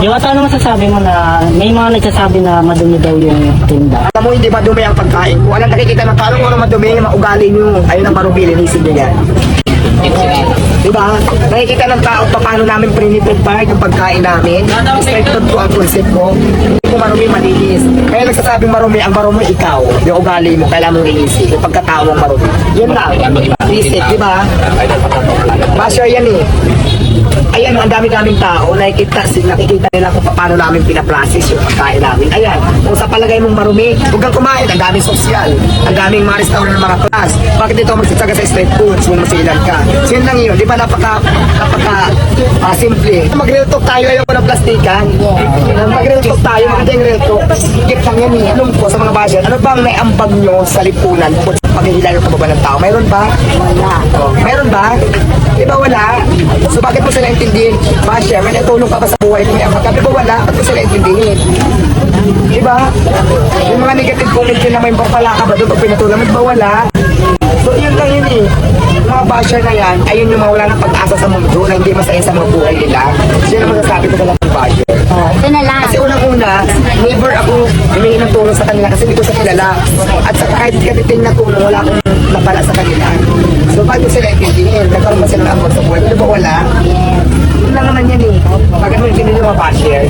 Diwata, ano masasabi mo na may mga nagsasabi na madumi daw yung tinda? Alam mo, hindi madumi ang pagkain. Kung alam nakikita ng paano kung ano madumi, yung mga ugali nyo, ayun ang marumi, linisin nyo yan. Diba? Nakikita ng tao pa paano namin prepare yung pagkain namin. Expected ko ang concept ko. Hindi ko marumi, malinis. Kaya nagsasabing marumi, ang marumi ikaw. Yung ugali mo, kailangan mong linisin. Yung pagkatao mong marumi. Yun lang. Visit, di ba? Basher yan eh. Ayan, ang dami-daming tao, nakikita, nakikita nila kung paano namin pinaprocess yung pagkain namin. Ayan, kung sa palagay mong marumi, huwag kang kumain, ang daming sosyal, ang daming mga restaurant mga class. Bakit dito magsasaga sa street foods kung masilan ka? So lang yun, di ba napaka, napaka ah, simple. Mag-real talk tayo, ayoko ng plastikan. Mag-real talk tayo, maganda yung real talk. Higit lang yan eh. Alam ko sa mga basher, ano bang naiambag nyo sa lipunan bukod sa paghihila ng tao? Mayroon ba? Wala. Oh, mayroon ba? Di ba wala? So bakit mo sila intindihin? Basher, may natulong ka ba sa buhay mo? Di ba wala? Bakit mo sila intindihin? Di ba? Yung mga negative comment yun na may papala ka ba doon pag pinatulong di ba wala? So yun lang yun eh. Yung mga basher na yan, ayun yung mga wala ng pag-asa sa mundo na hindi masaya sa mga buhay nila. So yun ang masasabi never ako humingi ng tulong sa kanila kasi hindi ko sa kilala. At sa kahit katiting na tulong, wala akong napala sa kanila. So, ko sila intindihin? Nagkaroon ba sila ng ambag sa buhay? Di ba wala? Yun lang naman yan eh. Pag ano yung mga basher,